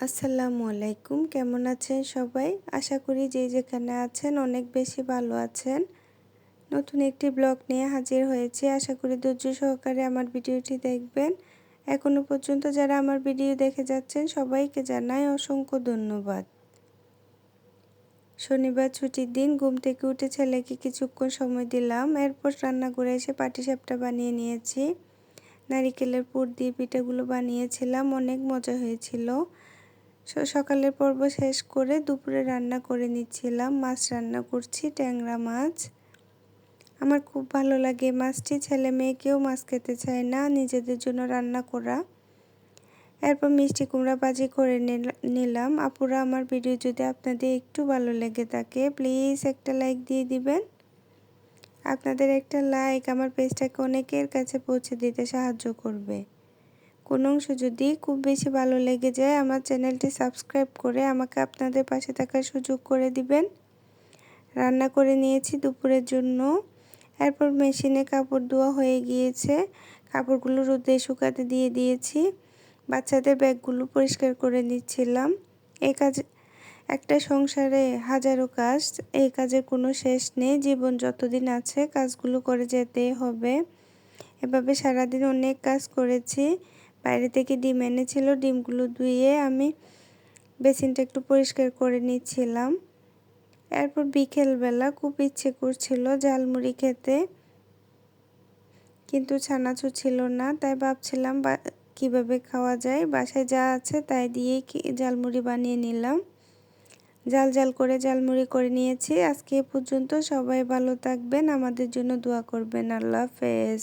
আসসালামু আলাইকুম, কেমন আছেন সবাই? আশা করি যে যেখানে আছেন অনেক বেশি ভালো আছেন। নতুন একটি ব্লগ নিয়ে হাজির হয়েছে। আশা করি ধৈর্য সহকারে আমার ভিডিওটি দেখবেন। এখনও পর্যন্ত যারা আমার ভিডিও দেখে যাচ্ছেন, সবাইকে জানাই অসংখ্য ধন্যবাদ। শনিবার ছুটির দিন ঘুম থেকে উঠে ছেলেকে কিছুক্ষণ সময় দিলাম। এরপর রান্না করে এসে পাটিসাপটা বানিয়ে নিয়েছি। নারিকেলের পুর দিয়ে পিঠাগুলো বানিয়েছিলাম। অনেক মজা হয়েছিল। সকালের পর্ব শেষ করে দুপুরে রান্না করে নিচ্ছিলাম। মাছ রান্না করছি, ট্যাংরা মাছ। আমার খুব ভালো লাগে মাছটি। ছেলে মেয়েকেও মাছ খেতে চায় না, নিজেদের জন্য রান্না করা। এরপর মিষ্টি কুমড়া বাজি করে নিলাম। আপুরা, আমার ভিডিও যদি আপনাদের একটু ভালো লেগে থাকে প্লিজ একটা লাইক দিয়ে দিবেন। আপনাদের একটা লাইক আমার পেজটাকে অনেকের কাছে পৌঁছে দিতে সাহায্য করবে। কোনো অংশ যদি খুব বেশি ভালো লেগে যায়, আমার চ্যানেলটি সাবস্ক্রাইব করে আমাকে আপনাদের পাশে থাকার সুযোগ করে দিবেন। রান্না করে নিয়েছি দুপুরের জন্য। এরপর মেশিনে কাপড় ধোয়া হয়ে গিয়েছে। কাপড়গুলো রোদে শুকাতে দিয়ে দিয়েছি। বাচ্চাদের ব্যাগগুলো পরিষ্কার করে নিচ্ছিলাম। এই কাজ, একটা সংসারে হাজারো কাজ এই কাজের কোনো শেষ নেই। জীবন যতদিন আছে, কাজগুলো করে যেতে হবে। এভাবে সারাদিন অনেক কাজ করেছি। বাইরে থেকে ডিম এনেছিল, ডিমগুলো ধুয়ে আমি বেসিনটা একটু পরিষ্কার করে নিচ্ছিলাম। এরপর বিকেলবেলা খুব ইচ্ছে করছিল ঝালমুড়ি খেতে, কিন্তু ছানাচুর ছিল না, তাই ভাবছিলাম কীভাবে খাওয়া যায়, বাসায় যা আছে তাই দিয়েই ঝালমুড়ি বানিয়ে নিলাম। জাল জাল করে ঝালমুড়ি করে নিয়েছি, আজকে পর্যন্ত সবাই ভালো থাকবেন, আমাদের জন্য দোয়া করবেন, আল্লাহ হাফেজ।